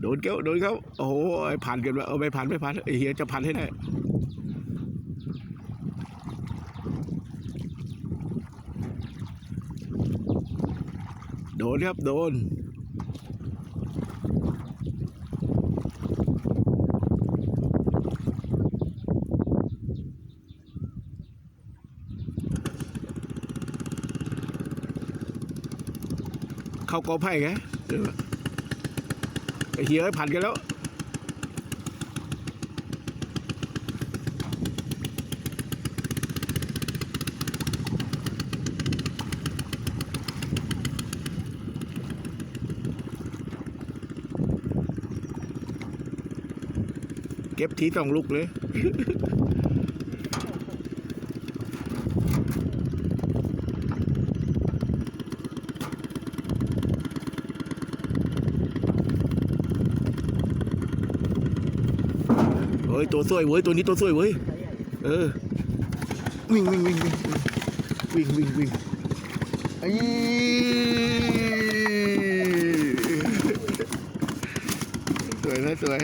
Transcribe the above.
โดนเก้าโดนเขาโอ้โหผ่านกันมาเอาไม่ผ่านไม่ผ่านไอ้เฮียจะผ่านให้ได้โดนครับโดนเข้ากอไผ่ไงเออ ไอ้เฮียผัดกันแล้วเก็บทีต้องลุกเลย ฮ้ยตัวสวยเว้ยตัวนี้ตัวสวยเว้ยเออวิ่งวิ่งวิ่งวิ่งวิ่งวิ่งวิ่งไอ้สวยนะสวย